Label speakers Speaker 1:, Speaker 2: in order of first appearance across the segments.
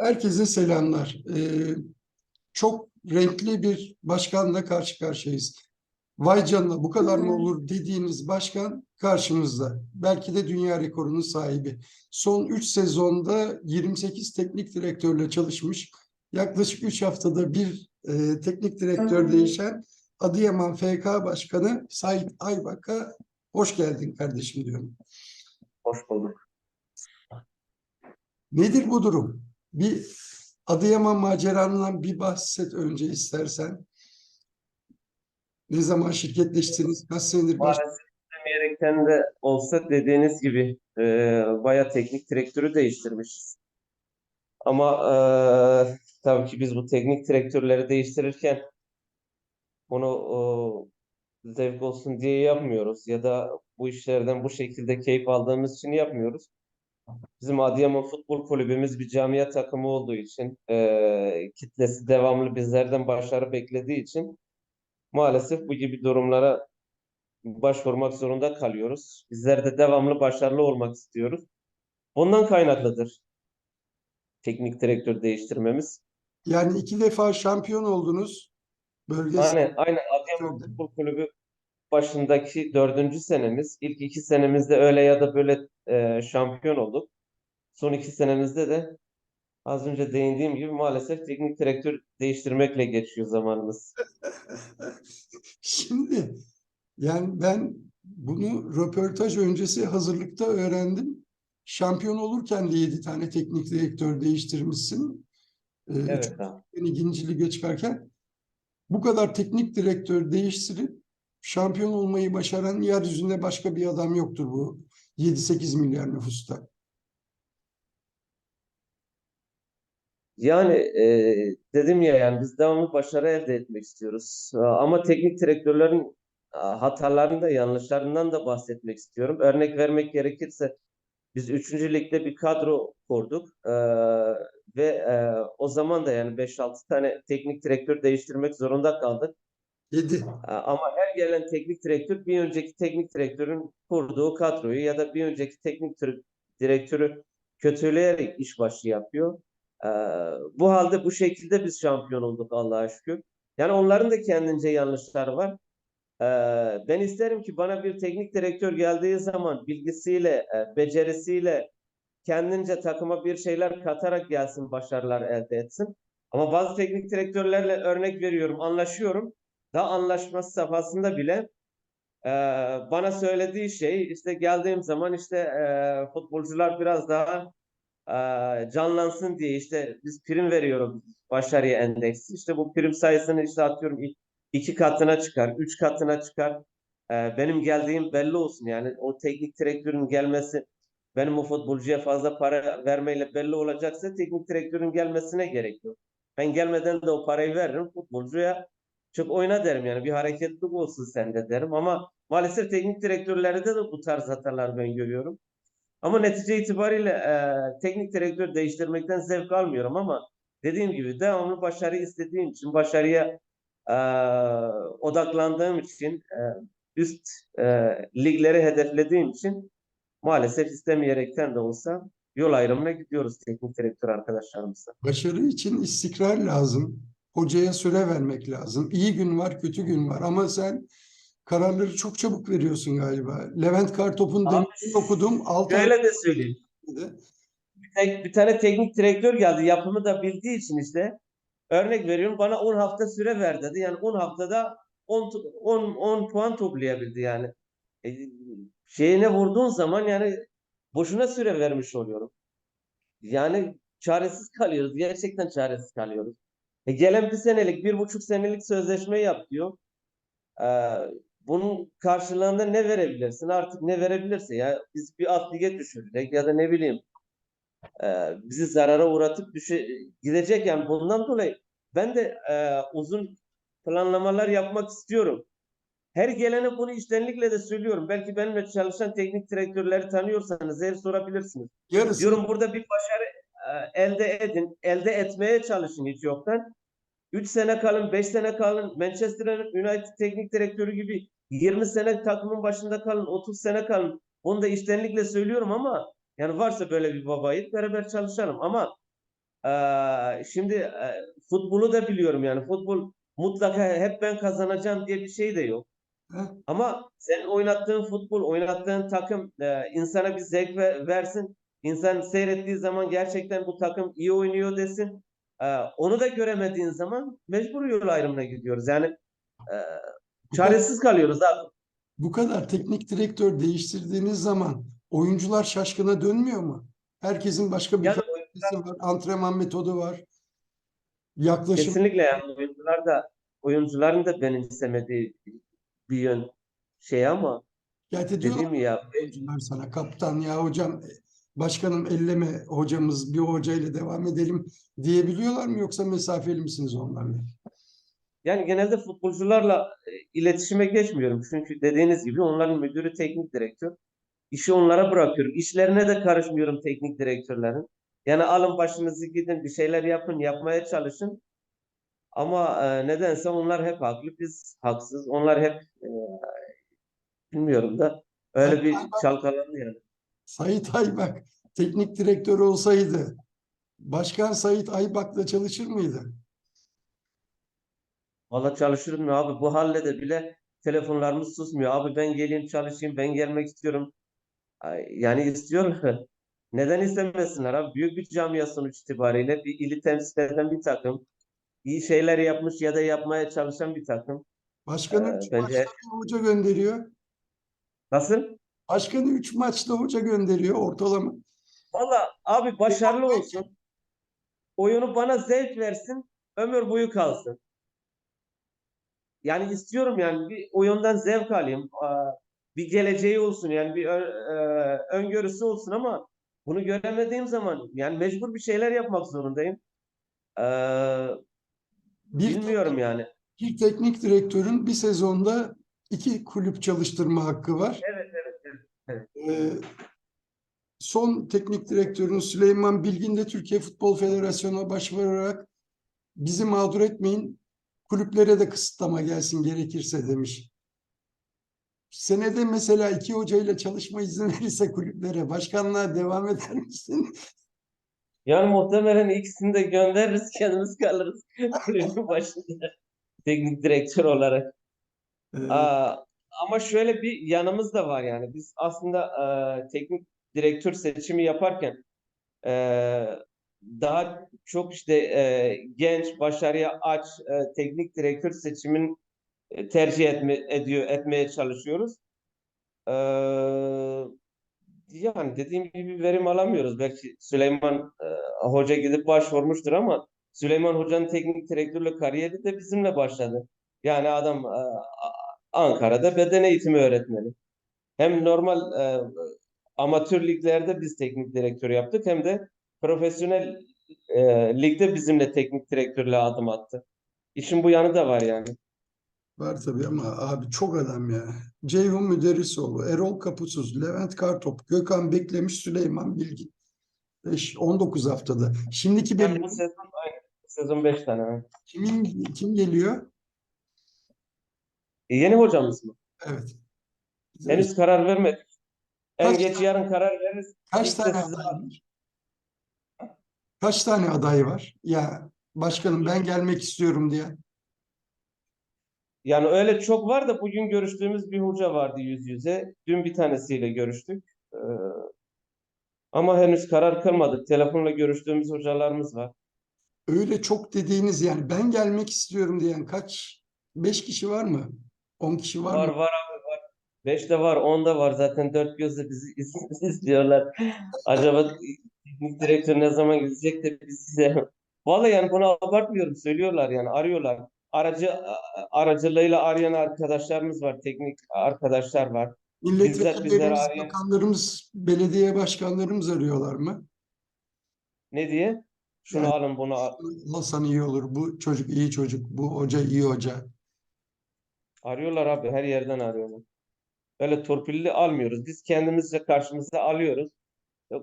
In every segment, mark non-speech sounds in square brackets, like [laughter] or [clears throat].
Speaker 1: Herkese selamlar. Ee, çok renkli bir başkanla karşı karşıyayız. Vay canına bu kadar mı olur dediğiniz başkan karşımızda. Belki de dünya rekorunun sahibi. Son 3 sezonda 28 teknik direktörle çalışmış. Yaklaşık 3 haftada bir e, teknik direktör değişen Adıyaman FK Başkanı Sait Aybak'a hoş geldin kardeşim diyorum.
Speaker 2: Hoş bulduk.
Speaker 1: Nedir bu durum? Bir Adıyaman maceranından bir bahset önce istersen. Ne zaman şirketleştiniz? Kaç senedir baş...
Speaker 2: Maalesef de olsa dediğiniz gibi e, bayağı teknik direktörü değiştirmişiz. Ama e, tabii ki biz bu teknik direktörleri değiştirirken bunu o, zevk olsun diye yapmıyoruz ya da bu işlerden bu şekilde keyif aldığımız için yapmıyoruz. Bizim Adıyaman Futbol Kulübümüz bir camia takımı olduğu için e, kitlesi devamlı bizlerden başarı beklediği için maalesef bu gibi durumlara başvurmak zorunda kalıyoruz. Bizler de devamlı başarılı olmak istiyoruz. Bundan kaynaklıdır teknik direktör değiştirmemiz.
Speaker 1: Yani iki defa şampiyon oldunuz. Bölgesel.
Speaker 2: Aynen, aynen Adıyaman Futbol Kulübü başındaki dördüncü senemiz. İlk iki senemizde öyle ya da böyle e, şampiyon olduk. Son iki senemizde de az önce değindiğim gibi maalesef teknik direktör değiştirmekle geçiyor zamanımız. [laughs]
Speaker 1: Şimdi yani ben bunu röportaj öncesi hazırlıkta öğrendim. Şampiyon olurken de 7 tane teknik direktör değiştirmişsin. Ee,
Speaker 2: Evet
Speaker 1: ikinci lige çıkarken bu kadar teknik direktör değiştirip şampiyon olmayı başaran yeryüzünde başka bir adam yoktur bu 7-8 milyar nüfusta.
Speaker 2: Yani e, dedim ya yani biz devamlı başarı elde etmek istiyoruz. Ama teknik direktörlerin hatalarından da yanlışlarından da bahsetmek istiyorum. Örnek vermek gerekirse biz 3. ligde bir kadro kurduk e, ve e, o zaman da yani 5-6 tane teknik direktör değiştirmek zorunda kaldık.
Speaker 1: 7.
Speaker 2: E, Ama her gelen teknik direktör bir önceki teknik direktörün kurduğu kadroyu ya da bir önceki teknik direktörü kötüleyerek iş başı yapıyor. Bu halde bu şekilde biz şampiyon olduk Allah'a şükür. Yani onların da kendince yanlışları var. Ben isterim ki bana bir teknik direktör geldiği zaman bilgisiyle, e, becerisiyle kendince takıma bir şeyler katarak gelsin, başarılar elde etsin. Ama bazı teknik direktörlerle örnek veriyorum, anlaşıyorum. Daha anlaşma safhasında bile e, bana söylediği şey işte geldiğim zaman işte e, futbolcular biraz daha e, canlansın diye işte biz prim veriyoruz başarıya endeksi. İşte bu prim sayısını işte atıyorum iki katına çıkar, üç katına çıkar. E, benim geldiğim belli olsun yani o teknik direktörün gelmesi benim o futbolcuya fazla para vermeyle belli olacaksa teknik direktörün gelmesine gerek yok. Ben gelmeden de o parayı veririm futbolcuya çok oyna derim yani bir hareketlilik olsun sende derim ama maalesef teknik direktörlerde de bu tarz hatalar ben görüyorum. Ama netice itibariyle e, teknik direktör değiştirmekten zevk almıyorum ama dediğim gibi devamlı başarı istediğim için, başarıya e, odaklandığım için, e, üst e, ligleri hedeflediğim için maalesef istemeyerekten de olsa yol ayrımına gidiyoruz teknik direktör arkadaşlarımızla.
Speaker 1: Başarı için istikrar lazım. Hocaya süre vermek lazım. İyi gün var, kötü gün var ama sen kararları çok çabuk veriyorsun galiba. Levent Kartop'un
Speaker 2: Abi,
Speaker 1: demeçini okudum. 6 ay
Speaker 2: Şöyle de söyleyeyim.
Speaker 1: dedi.
Speaker 2: Bir, tek- bir tane teknik direktör geldi yapımı da bildiği için işte örnek veriyorum bana 10 hafta süre ver dedi. Yani 10 haftada 10, tu- 10, 10 puan toplayabildi yani. E, şeyine vurduğun zaman yani boşuna süre vermiş oluyorum. Yani çaresiz kalıyoruz. Gerçekten çaresiz kalıyoruz. E, gelen bir senelik, bir buçuk senelik sözleşme yap diyor. Ee, bunun karşılığında ne verebilirsin? Artık ne verebilirse ya biz bir alt lige düşürecek ya da ne bileyim e, bizi zarara uğratıp düşe, gidecek yani bundan dolayı ben de e, uzun planlamalar yapmak istiyorum. Her gelene bunu içtenlikle de söylüyorum. Belki benimle çalışan teknik direktörleri tanıyorsanız eğer sorabilirsiniz.
Speaker 1: Yarısı
Speaker 2: Diyorum burada bir başarı e, elde edin, elde etmeye çalışın hiç yoktan. 3 sene kalın, 5 sene kalın. Manchester United teknik direktörü gibi 20 sene takımın başında kalın, 30 sene kalın. Bunu da içtenlikle söylüyorum ama yani varsa böyle bir babayı beraber çalışalım. Ama Ee, şimdi e, futbolu da biliyorum yani futbol mutlaka hep ben kazanacağım diye bir şey de yok. Ama sen oynattığın futbol, oynattığın takım e, insana bir zevk ve- versin. İnsan seyrettiği zaman gerçekten bu takım iyi oynuyor desin. E, onu da göremediğin zaman mecbur yol ayrımına gidiyoruz. Yani e, çaresiz kalıyoruz abi.
Speaker 1: bu kadar teknik direktör değiştirdiğiniz zaman oyuncular şaşkına dönmüyor mu? Herkesin başka bir
Speaker 2: Yani
Speaker 1: felsefesi var, antrenman metodu var, yaklaşım.
Speaker 2: kesinlikle yani oyuncular da oyuncuların da benimsemediği bir yön şey ama
Speaker 1: Yani
Speaker 2: dediğim ya
Speaker 1: oyuncular sana kaptan ya hocam başkanım elleme hocamız bir hocayla devam edelim diyebiliyorlar mı yoksa mesafeli misiniz onlarla?
Speaker 2: Yani genelde futbolcularla e, iletişime geçmiyorum. Çünkü dediğiniz gibi onların müdürü teknik direktör. İşi onlara bırakıyorum. İşlerine de karışmıyorum teknik direktörlerin. Yani alın başınızı gidin bir şeyler yapın, yapmaya çalışın. Ama e, nedense onlar hep haklı, biz haksız. Onlar hep e, bilmiyorum da öyle bir çalkalandı yani.
Speaker 1: Sait Aybak teknik direktör olsaydı Başkan Sait Aybak'la çalışır mıydı?
Speaker 2: Valla çalışırım ya abi. Bu halle de bile telefonlarımız susmuyor. Abi ben geleyim çalışayım, ben gelmek istiyorum. Yani istiyorlar. [laughs] Neden istemesinler abi? Büyük bir camia sonuç itibariyle bir ili temsil eden bir takım. İyi şeyler yapmış ya da yapmaya çalışan bir takım.
Speaker 1: Başkanı
Speaker 2: Ee, bence-
Speaker 1: hoca gönderiyor.
Speaker 2: Nasıl?
Speaker 1: Başkanı üç maçta hoca gönderiyor ortalama.
Speaker 2: Valla abi başarılı olsun. Oyunu bana zevk versin. Ömür boyu kalsın. Yani istiyorum yani bir oyundan zevk alayım. Bir geleceği olsun yani bir e, öngörüsü olsun ama bunu göremediğim zaman yani mecbur bir şeyler yapmak zorundayım. Ee,
Speaker 1: Bir,
Speaker 2: bilmiyorum yani.
Speaker 1: bir teknik direktörün bir sezonda iki kulüp çalıştırma hakkı var.
Speaker 2: Evet evet evet.
Speaker 1: Ee, son teknik direktörün Süleyman Bilgin de Türkiye Futbol Federasyonu'na başvurarak bizi mağdur etmeyin, kulüplere de kısıtlama gelsin gerekirse demiş. Senede mesela iki hocayla çalışma izni [laughs] verirse kulüplere başkanlığa devam eder misin?
Speaker 2: Yani muhtemelen ikisini de göndeririz [laughs] kendimiz kalırız [laughs] kulübün başında teknik direktör olarak.
Speaker 1: Ee,
Speaker 2: Aa, ama şöyle bir yanımız da var yani biz aslında e, teknik direktör seçimi yaparken e, daha çok işte e, genç, başarıya aç e, teknik direktör seçimin e, tercih etme, ediyor etmeye çalışıyoruz. E, yani dediğim gibi verim alamıyoruz. Belki Süleyman e, Hoca gidip başvurmuştur ama Süleyman Hoca'nın teknik direktörlük kariyeri de bizimle başladı. Yani adam e, Ankara'da beden eğitimi öğretmeni. Hem normal e, amatör liglerde biz teknik direktör yaptık hem de profesyonel e, ligde bizimle teknik direktörlüğe adım attı. İşin bu yanı da var yani.
Speaker 1: Var tabii ama abi çok adam ya. Ceyhun Müderrisoğlu, Erol Kapusuz, Levent Kartop, Gökhan Beklemiş, Süleyman Bilgin. 5, 19 haftada. Şimdiki
Speaker 2: Yani
Speaker 1: belli.
Speaker 2: bu sezon aynı. Bu sezon 5 tane.
Speaker 1: Kimin, kim geliyor?
Speaker 2: E, yeni hocamız mı?
Speaker 1: Evet.
Speaker 2: Henüz karar vermedik. En
Speaker 1: Kaç
Speaker 2: geç yarın karar veririz.
Speaker 1: Kaç
Speaker 2: de
Speaker 1: tane
Speaker 2: size-
Speaker 1: aday var? Kaç tane aday var? Ya başkanım ben gelmek istiyorum diye.
Speaker 2: Yani öyle çok var da bugün görüştüğümüz bir hoca vardı yüz yüze. Dün bir tanesiyle görüştük. Ee, ama henüz karar kılmadık. Telefonla görüştüğümüz hocalarımız var.
Speaker 1: Öyle çok dediğiniz yani ben gelmek istiyorum diyen kaç? 5 kişi var mı? 10 kişi var
Speaker 2: Var
Speaker 1: mı?
Speaker 2: var abi var. Beş de var, on da var. Zaten dört gözle bizi [laughs] iz- izliyorlar. Acaba teknik direktör ne zaman gidecek de biz size... Vallahi yani bunu abartmıyorum. Söylüyorlar yani arıyorlar. Aracı aracılığıyla arayan arkadaşlarımız var. Teknik arkadaşlar var.
Speaker 1: Milletvekillerimiz, bakanlarımız, belediye başkanlarımız arıyorlar mı?
Speaker 2: Ne diye? Şunu
Speaker 1: Yani-
Speaker 2: alın bunu al.
Speaker 1: Hasan iyi olur, bu çocuk iyi çocuk, bu hoca iyi hoca.
Speaker 2: Arıyorlar abi. Her yerden arıyorlar. Öyle torpilli almıyoruz. Biz kendimizce karşımıza alıyoruz.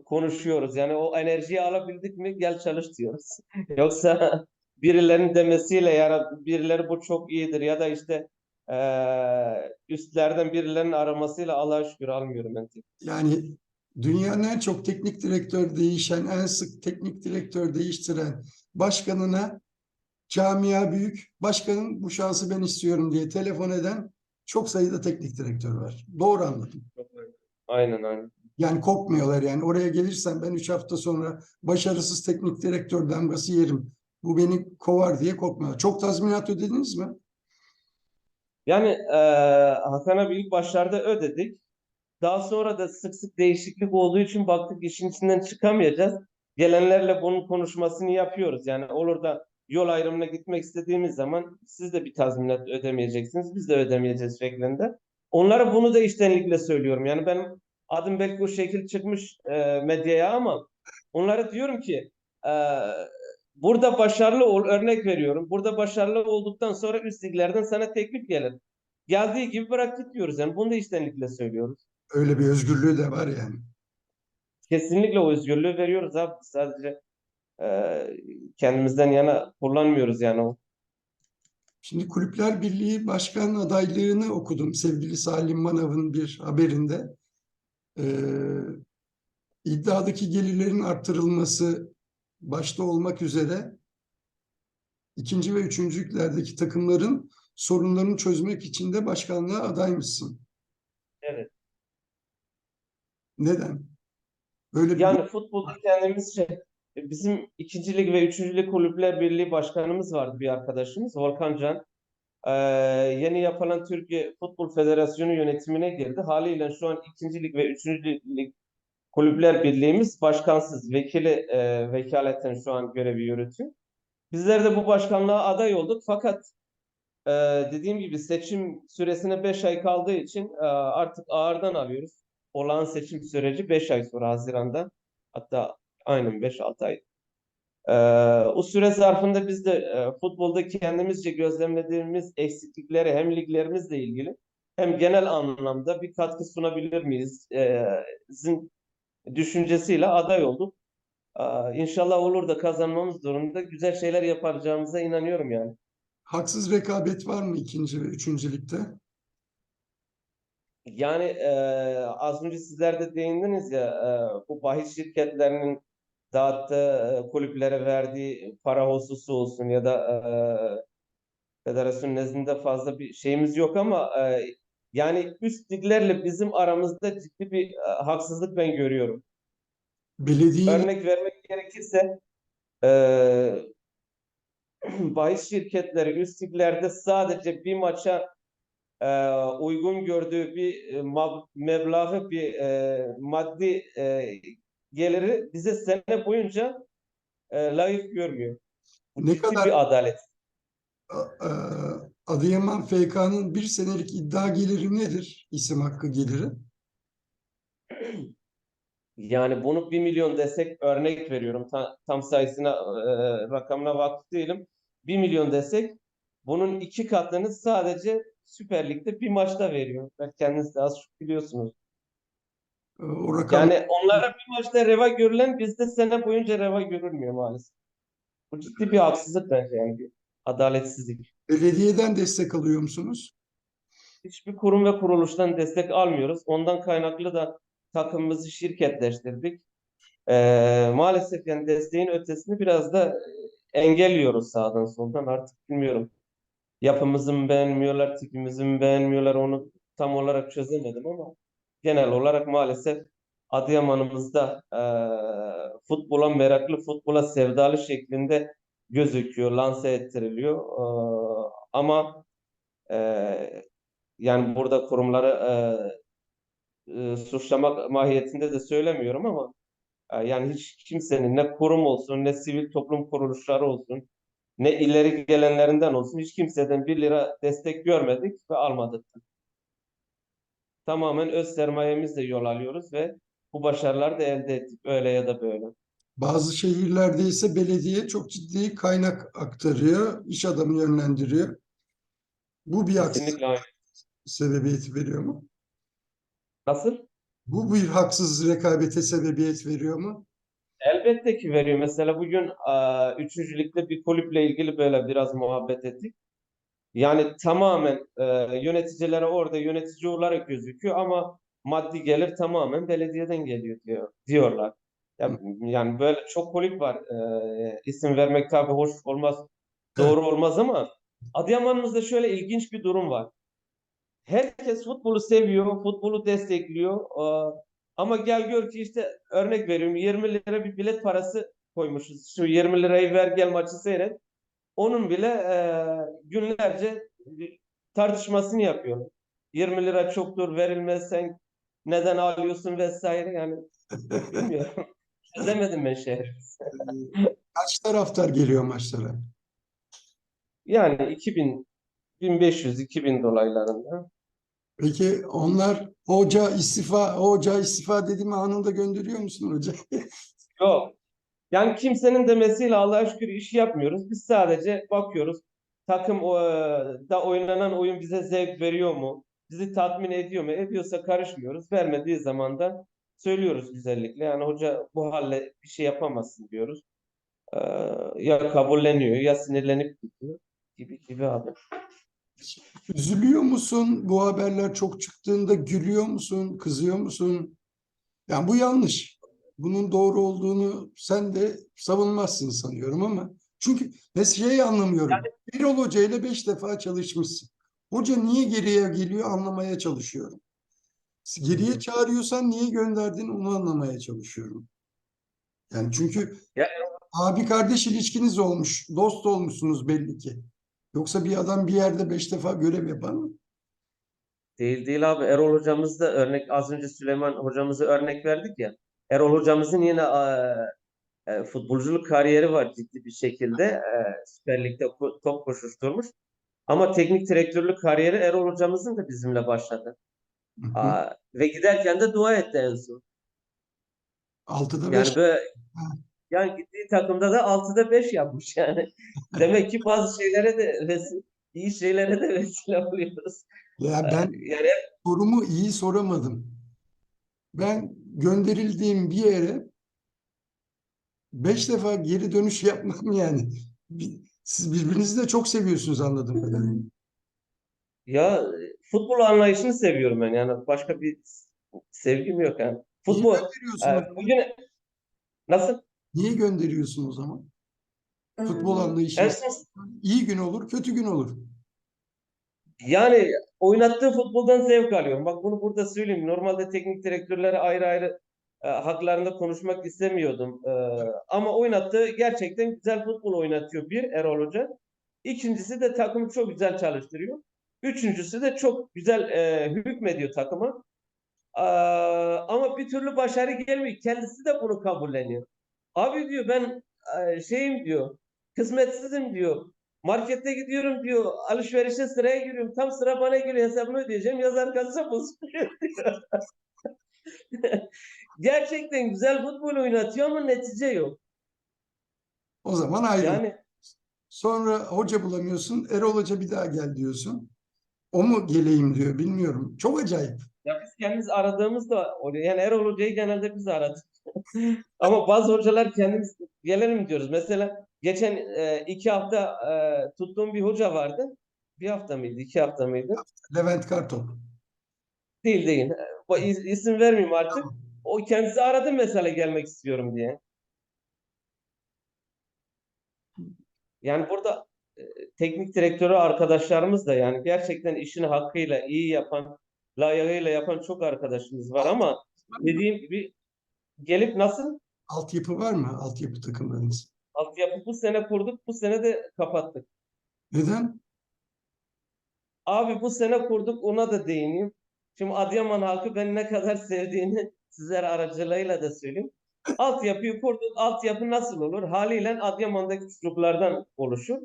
Speaker 2: Konuşuyoruz. Yani o enerjiyi alabildik mi gel çalış diyoruz. [laughs] Yoksa birilerinin demesiyle ya birileri bu çok iyidir ya da işte eee, üstlerden birilerinin aramasıyla Allah'a şükür almıyorum ben.
Speaker 1: Yani dünyanın en çok teknik direktör değişen, en sık teknik direktör değiştiren başkanına camia büyük, başkanım bu şansı ben istiyorum diye telefon eden çok sayıda teknik direktör var. Doğru anladım.
Speaker 2: Aynen aynen.
Speaker 1: Yani korkmuyorlar yani. Oraya gelirsem ben üç hafta sonra başarısız teknik direktör damgası yerim. Bu beni kovar diye korkmuyorlar. Çok tazminat ödediniz mi?
Speaker 2: Yani e, Hakan'a ilk başlarda ödedik. Daha sonra da sık sık değişiklik olduğu için baktık işin içinden çıkamayacağız. Gelenlerle bunun konuşmasını yapıyoruz. Yani olur da yol ayrımına gitmek istediğimiz zaman siz de bir tazminat ödemeyeceksiniz, biz de ödemeyeceğiz şeklinde. Onlara bunu da içtenlikle söylüyorum. Yani ben adım belki o şekil çıkmış e, medyaya ama onlara diyorum ki e, burada başarılı ol, örnek veriyorum. Burada başarılı olduktan sonra üst liglerden sana teklif gelir. Geldiği gibi bırak git diyoruz. Yani bunu da içtenlikle söylüyoruz.
Speaker 1: Öyle bir özgürlüğü de var yani.
Speaker 2: Kesinlikle o özgürlüğü veriyoruz abi. Sadece e, kendimizden yana kullanmıyoruz yani o.
Speaker 1: Şimdi Kulüpler Birliği Başkan adaylığını okudum sevgili Salim Manav'ın bir haberinde. Ee, iddiadaki gelirlerin arttırılması başta olmak üzere ikinci ve üçüncülüklerdeki takımların sorunlarını çözmek için de başkanlığa adaymışsın.
Speaker 2: Evet.
Speaker 1: Neden? Böyle bir
Speaker 2: Yani futbolda kendimiz şey, bizim ikinci lig ve üçüncü lig kulüpler birliği başkanımız vardı bir arkadaşımız Volkan Can. Ee, yeni yapılan Türkiye Futbol Federasyonu yönetimine girdi. Haliyle şu an ikinci lig ve üçüncü lig kulüpler birliğimiz başkansız, vekili e, vekaleten şu an görevi yürütüyor. Bizler de bu başkanlığa aday olduk fakat e, dediğim gibi seçim süresine 5 ay kaldığı için e, artık ağırdan alıyoruz. Olağan seçim süreci 5 ay sonra Haziran'da hatta aynen 5-6 ay. E, o süre zarfında biz de e, futbolda kendimizce gözlemlediğimiz eksiklikleri hem liglerimizle ilgili hem genel anlamda bir katkı sunabilir miyiz? E, sizin düşüncesiyle aday olduk. E, İnşallah olur da kazanmamız durumunda güzel şeyler yapacağımıza inanıyorum yani.
Speaker 1: haksız rekabet var mı ikinci ve üçüncü ligde?
Speaker 2: Yani e, az önce sizler de değindiniz ya e, bu bahis şirketlerinin dağıttığı e, kulüplere verdiği para hususu olsun ya da e, federasyon nezdinde fazla bir şeyimiz yok ama e, yani üst liglerle bizim aramızda ciddi bir e, haksızlık ben görüyorum.
Speaker 1: Belediye
Speaker 2: Örnek vermek gerekirse e, [clears throat] bahis şirketleri üst liglerde sadece bir maça e, uygun gördüğü bir e, meblağı bir e, maddi e, geliri bize sene boyunca e, layık görmüyor. Bu
Speaker 1: Ne kadar-
Speaker 2: bir adalet.
Speaker 1: Eee, Adıyaman FK'nın bir senelik iddia geliri nedir? İsim hakkı geliri.
Speaker 2: Yani bunu 1 milyon desek örnek veriyorum. Ta- tam sayısına e, rakamına vakıf değilim. 1 milyon desek bunun iki katını sadece Süper Lig'de bir maçta veriyor. Belki kendiniz de az çok biliyorsunuz.
Speaker 1: Eee, O rakam
Speaker 2: Yani onlara bir maçta reva görülen bizde sene boyunca reva görülmüyor maalesef. Bu ciddi bir haksızlık bence yani bir adaletsizlik.
Speaker 1: belediyeden destek alıyor musunuz?
Speaker 2: Hiçbir kurum ve kuruluştan destek almıyoruz. Ondan kaynaklı da takımımızı şirketleştirdik. Ee, maalesef yani desteğin ötesini biraz da engelliyoruz sağdan soldan artık bilmiyorum. Yapımızı mı beğenmiyorlar, tipimizi mi beğenmiyorlar onu tam olarak çözemedim ama genel olarak maalesef Adıyaman'ımızda eee futbola meraklı, futbola sevdalı şeklinde gözüküyor, lanse ettiriliyor. Eee, ama eee, yani burada kurumları eee, eee, suçlamak mahiyetinde de söylemiyorum ama e, yani hiç kimsenin ne kurum olsun ne sivil toplum kuruluşları olsun ne ileri gelenlerinden olsun hiç kimseden bir lira destek görmedik ve almadık. Tamamen öz sermayemizle yol alıyoruz ve bu başarıları da elde ettik öyle ya da böyle.
Speaker 1: Bazı şehirlerde ise belediye çok ciddi kaynak aktarıyor, iş adamı yönlendiriyor. Bu bir haksızlık sebebiyet veriyor mu?
Speaker 2: Nasıl?
Speaker 1: Bu bir haksız rekabete sebebiyet veriyor mu?
Speaker 2: Elbette ki veriyor. Mesela bugün üçüncülükte bir kulüple ilgili böyle biraz muhabbet ettik. Yani tamamen eee, yöneticilere orada yönetici olarak gözüküyor ama maddi gelir tamamen belediyeden geliyor diyor diyorlar. Ya- Yani böyle çok kulüp var. Ee, isim vermek tabii hoş olmaz, doğru olmaz ama Adıyaman'ımızda şöyle ilginç bir durum var. Herkes futbolu seviyor, futbolu destekliyor. Aa, Ama gel gör ki işte örnek veriyorum 20 lira bir bilet parası koymuşuz. Şu 20 lirayı ver gel maçı seyret. Onun bile e, günlerce tartışmasını yapıyor. 20 lira çoktur verilmez sen neden alıyorsun vesaire yani bilmiyorum. [laughs] Çözemedim ben şehri.
Speaker 1: Kaç taraftar geliyor maçlara?
Speaker 2: Yani 2000 1500 2000 dolaylarında.
Speaker 1: Peki onlar hoca istifa, hoca istifa dedi mi anında gönderiyor musun hoca?
Speaker 2: Yok. Yani kimsenin demesiyle Allah'a şükür iş yapmıyoruz. Biz sadece bakıyoruz. Takım e, da oynanan oyun bize zevk veriyor mu? Bizi tatmin ediyor mu? Ediyorsa karışmıyoruz. Vermediği zaman da söylüyoruz güzellikle. Yani hoca bu halle bir şey yapamazsın diyoruz. Ee, ya kabulleniyor ya sinirlenip gidiyor gibi gibi abi.
Speaker 1: Üzülüyor musun bu haberler çok çıktığında gülüyor musun, kızıyor musun? Yani bu yanlış. Bunun doğru olduğunu sen de savunmazsın sanıyorum ama çünkü mesela şeyi anlamıyorum. Birol Hoca ile beş defa çalışmışsın. Hoca niye geriye geliyor anlamaya çalışıyorum. Geriye çağırıyorsan niye gönderdin onu anlamaya çalışıyorum. Yani çünkü
Speaker 2: Ya-
Speaker 1: abi kardeş ilişkiniz olmuş, dost olmuşsunuz belli ki. Yoksa bir adam bir yerde beş defa görev yapar mı?
Speaker 2: Değil değil abi. Erol hocamız da örnek az önce Süleyman hocamızı örnek verdik ya. Erol hocamızın yine e, e, futbolculuk kariyeri var ciddi bir şekilde. E, Süper Lig'de top koşuşturmuş. Ama teknik direktörlük kariyeri Erol hocamızın da bizimle başladı.
Speaker 1: Hı hı.
Speaker 2: Aa, ve giderken de dua etti en son.
Speaker 1: Altıda
Speaker 2: Yani
Speaker 1: beş.
Speaker 2: böyle yani gittiği takımda da 6'da 5 yapmış yani. [laughs] Demek ki bazı şeylere de vesile, iyi şeylere de vesile oluyoruz.
Speaker 1: Ya ben
Speaker 2: Yani
Speaker 1: sorumu iyi soramadım. Ben gönderildiğim bir yere beş defa geri dönüş yapmam yani. Siz birbirinizi de çok seviyorsunuz anladığım kadarıyla.
Speaker 2: Ya futbol anlayışını seviyorum ben yani başka bir sevgim yok yani.
Speaker 1: Niye
Speaker 2: Futbol
Speaker 1: gönderiyorsun?
Speaker 2: e, bugün nasıl?
Speaker 1: Niye gönderiyorsun o zaman? Futbol anlayışı.
Speaker 2: En son
Speaker 1: iyi gün olur, kötü gün olur.
Speaker 2: Yani oynattığı futboldan zevk alıyorum. Bak bunu burada söyleyeyim. Normalde teknik direktörlere ayrı ayrı e, haklarında konuşmak istemiyordum. E, ama oynattığı gerçekten güzel futbol oynatıyor bir Erol Hoca. İkincisi de takımı çok güzel çalıştırıyor. Üçüncüsü de çok güzel e, hükmediyor takıma. Aa, ama bir türlü başarı gelmiyor. Kendisi de bunu kabulleniyor. Abi diyor ben e, şeyim diyor. Kısmetsizim diyor. Markete gidiyorum diyor. Alışverişe sıraya giriyorum. Tam sıra bana geliyor. Hesabını ödeyeceğim. Yazar kasa bozuluyor diyor. [laughs] Gerçekten güzel futbol oynatıyor ama netice yok.
Speaker 1: O zaman ayrı.
Speaker 2: Yani
Speaker 1: Sonra hoca bulamıyorsun. Erol Hoca bir daha gel diyorsun. O mu geleyim diyor bilmiyorum. Çok acayip.
Speaker 2: Ya biz kendimiz aradığımızda oluyor. Yani Erol Hoca'yı genelde biz aradık. [laughs] Ama bazı hocalar kendimiz gelelim diyoruz. Mesela geçen e, iki hafta e, tuttuğum bir hoca vardı. Bir hafta mıydı? iki hafta mıydı?
Speaker 1: Levent Kartop.
Speaker 2: Değil değil. İs- isim vermeyeyim artık. O kendisi aradı mesela gelmek istiyorum diye. Yani burada e, teknik direktörü arkadaşlarımız da yani gerçekten işini hakkıyla iyi yapan, layığıyla yapan çok arkadaşımız var ama dediğim gibi gelip nasıl
Speaker 1: Altyapı var mı? Altyapı takımlarınız.
Speaker 2: altyapı bu sene kurduk, bu sene de kapattık.
Speaker 1: Neden?
Speaker 2: Abi bu sene kurduk, ona da değineyim. Şimdi Adıyaman halkı beni ne kadar sevdiğini [laughs] sizler aracılığıyla da söyleyeyim. Altyapıyı kurduk. Altyapı nasıl olur? Haliyle Adıyaman'daki çocuklardan oluşur.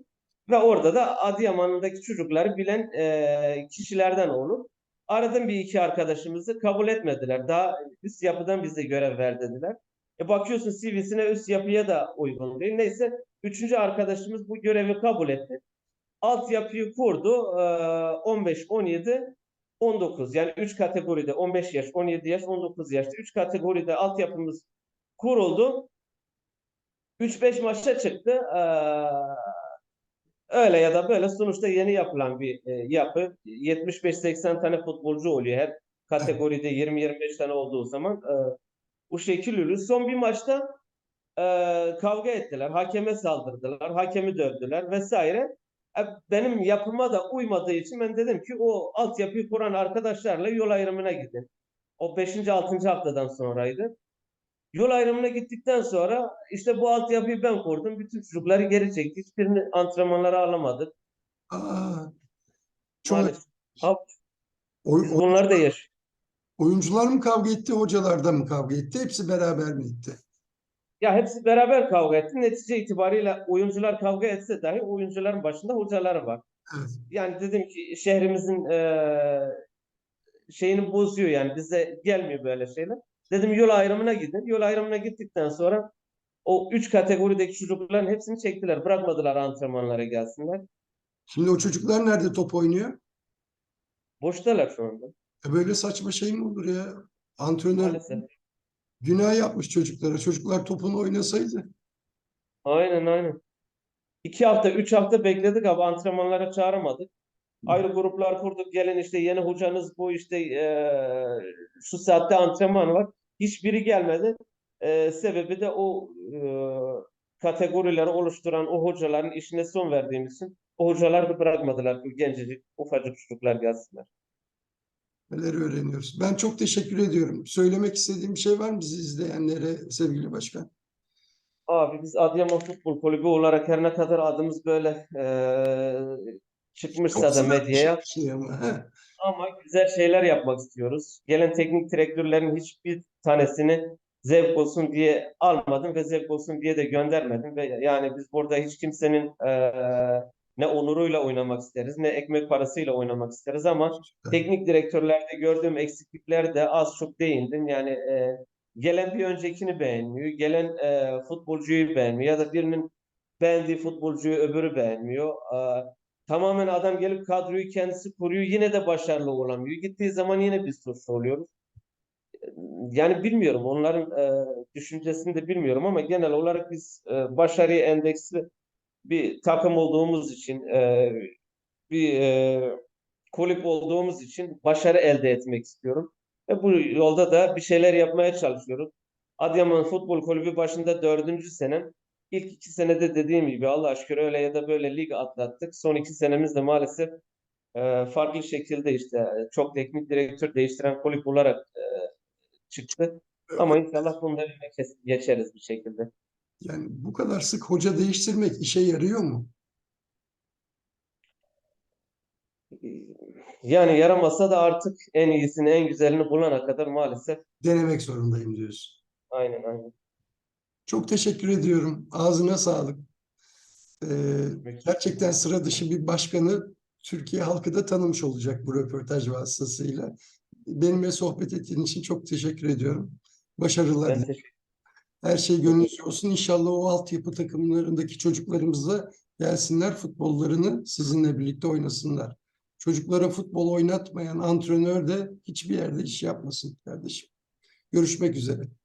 Speaker 2: Ve orada da Adıyaman'daki çocukları bilen e, kişilerden olur. Aradım bir iki arkadaşımızı kabul etmediler. Daha üst yapıdan bize görev ver dediler. E bakıyorsun CV'sine üst yapıya da uygun değil. Neyse üçüncü arkadaşımız bu görevi kabul etti. Altyapıyı kurdu. E, 15, 17, 19 yani 3 kategoride 15 yaş, 17 yaş, 19 yaşta 3 kategoride altyapımız kuruldu. 3-5 maça çıktı. Ee, öyle ya da böyle sonuçta yeni yapılan bir e, yapı. 75-80 tane futbolcu oluyor her Kategoride 20-25 tane olduğu zaman e, bu şekil yürür. Son bir maçta e, kavga ettiler. Hakeme saldırdılar. Hakemi dövdüler vesaire. E, benim yapıma da uymadığı için ben dedim ki o altyapıyı kuran arkadaşlarla yol ayrımına gidin. O 5. 6. haftadan sonraydı. Yol ayrımına gittikten sonra işte bu altyapıyı ben kurdum. Bütün çocukları geri çekti. Hiçbirini antrenmanlara alamadık.
Speaker 1: Aa, çok
Speaker 2: Maalesef.
Speaker 1: Oy- oy-
Speaker 2: bunları da yaş.
Speaker 1: oyuncular mı kavga etti, hocalar da mı kavga etti? Hepsi beraber mi etti?
Speaker 2: Ya hepsi beraber kavga etti. Netice itibariyle oyuncular kavga etse dahi oyuncuların başında hocaları var.
Speaker 1: Evet.
Speaker 2: Yani dedim ki şehrimizin eee şeyini bozuyor yani bize gelmiyor böyle şeyler. Dedim yol ayrımına gidin. Yol ayrımına gittikten sonra o üç kategorideki çocukların hepsini çektiler. Bırakmadılar antrenmanlara gelsinler.
Speaker 1: Şimdi o çocuklar nerede top oynuyor?
Speaker 2: Boştalar şu anda.
Speaker 1: E böyle saçma şey mi olur ya? Antrenör
Speaker 2: Maalesef.
Speaker 1: günah yapmış çocuklara. Çocuklar topunu oynasaydı.
Speaker 2: Aynen aynen. İki hafta, üç hafta bekledik abi antrenmanlara çağıramadık. Ayrı gruplar kurduk. Gelin işte yeni hocanız bu işte eee, şu saatte antrenman var. Hiçbiri gelmedi. Eee, sebebi de o eee, kategorileri oluşturan o hocaların işine son verdiğimiz için o hocalar da bırakmadılar gencecik ufacık çocuklar gelsinler.
Speaker 1: Neler öğreniyoruz. Ben çok teşekkür ediyorum. Söylemek istediğim bir şey var mı bizi izleyenlere sevgili başkan?
Speaker 2: Abi biz Adıyaman Futbol Kulübü olarak her ne kadar adımız böyle eee, çıkmışsa
Speaker 1: Çok
Speaker 2: da medyaya
Speaker 1: şey ama. he.
Speaker 2: Ama güzel şeyler yapmak istiyoruz. Gelen teknik direktörlerin hiçbir tanesini zevk olsun diye almadım ve zevk olsun diye de göndermedim. Ve yani biz burada hiç kimsenin eee, ne onuruyla oynamak isteriz, ne ekmek parasıyla oynamak isteriz ama teknik direktörlerde gördüğüm eksiklikler de az çok değindim. Yani eee, gelen bir öncekini beğenmiyor, gelen eee, futbolcuyu beğenmiyor ya da birinin beğendiği futbolcuyu öbürü beğenmiyor. Eee, Tamamen adam gelip kadroyu kendisi kuruyor. Yine de başarılı olamıyor. Gittiği zaman yine biz suçlu oluyoruz. Yani bilmiyorum. Onların e, düşüncesini de bilmiyorum ama genel olarak biz e, başarıya endeksli bir takım olduğumuz için e, bir e, kulüp olduğumuz için başarı elde etmek istiyorum. Ve bu yolda da bir şeyler yapmaya çalışıyoruz. Adıyaman Futbol Kulübü başında dördüncü senem. İlk iki senede dediğim gibi Allah şükür öyle ya da böyle lig atlattık. Son iki senemiz de maalesef e, farklı şekilde işte e, çok teknik direktör değiştiren kulüp olarak e, çıktı. Ama inşallah bunu da geçeriz bir şekilde.
Speaker 1: Yani bu kadar sık hoca değiştirmek işe yarıyor mu?
Speaker 2: Yani yaramasa da artık en iyisini, en güzelini bulana kadar maalesef
Speaker 1: Denemek zorundayım diyorsun.
Speaker 2: aynen aynen.
Speaker 1: Çok teşekkür ediyorum. Ağzına sağlık. Ee, gerçekten sıra dışı bir başkanı Türkiye halkı da tanımış olacak bu röportaj vasıtasıyla. Benimle sohbet ettiğin için çok teşekkür ediyorum. Başarılar dilerim. Her şey gönlünüzce olsun. İnşallah o altyapı takımlarındaki çocuklarımız da gelsinler futbollarını sizinle birlikte oynasınlar. Çocuklara futbol oynatmayan antrenör de hiçbir yerde iş yapmasın kardeşim. Görüşmek üzere.